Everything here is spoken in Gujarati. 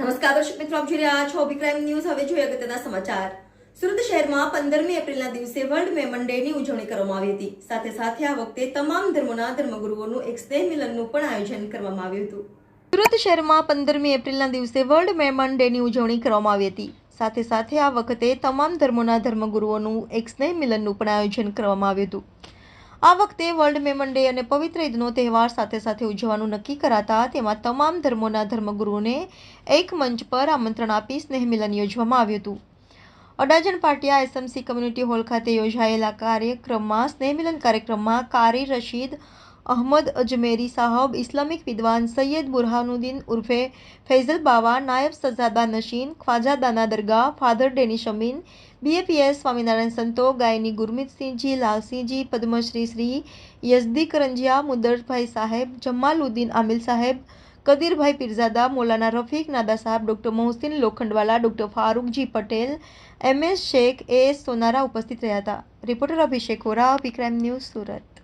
નમસ્કાર દર્શક મિત્રો, આપ જોઈ રહ્યા છો અભિક્રાઇમ ન્યૂઝ. હવે જોઈએ અગત્યના સમાચાર. સુરત શહેરમાં પંદરમી એપ્રિલના દિવસે વર્લ્ડ મેમન ડેની ઉજવણી કરવામાં આવી હતી. સાથે સાથે આ વખતે તમામ ધર્મોના ધર્મગુરુઓનું એક સ્નેહ મિલનનું પણ આયોજન કરવામાં આવ્યું હતું. સુરત શહેરમાં પંદરમી એપ્રિલના દિવસે વર્લ્ડ મેમન ડેની ઉજવણી કરવામાં આવી હતી. સાથે સાથે આ વખતે તમામ ધર્મોના ધર્મગુરુઓનું એક સ્નેહ મિલનનું પણ આયોજન કરવામાં આવ્યું હતું. આ વખતે વર્લ્ડ મેમન ડે અને પવિત્ર ઈદનો તહેવાર સાથે સાથે ઉજવવાનું નક્કી કરાતા તેમાં તમામ ધર્મોના ધર્મગુરુઓને એક મંચ પર આમંત્રણ આપી સ્નેહ મિલન યોજવામાં આવ્યું હતું. Adajan Patiya SMC community hall ખાતે યોજાયેલા કાર્યક્રમમાં સ્નેહ મિલન કાર્યક્રમમાં કારી રશીદ અહમદ અજમેરી સાહબ ઇસ્લામિક વિદ્વાન સૈયદ બુરહાનુદ્દીન ઉર્ફે ફૈઝલ બાવા નાયબ સજાદા નશીન Khwaja Dana Dargah father Dennis Amin BAPS Swaminarayan સંતો ગાયની ગુરમીતસિંહજી લાલસિંહજી પદ્મશ્રી શ્રી યઝદી કરંજિયા મુદરભાઈ સાહેબ જમાલુદ્દીન આમિલ સાહેબ કદીરભાઈ પીરઝાદા મૌલાના રફીક નાદા સાહેબ doctor Mohsin Lokhandwala doctor Farooqji Patel M S Sheikh A S Sonara ઉપસ્થિત રહ્યા હતા reporter Abhishek Hora V crime news Surat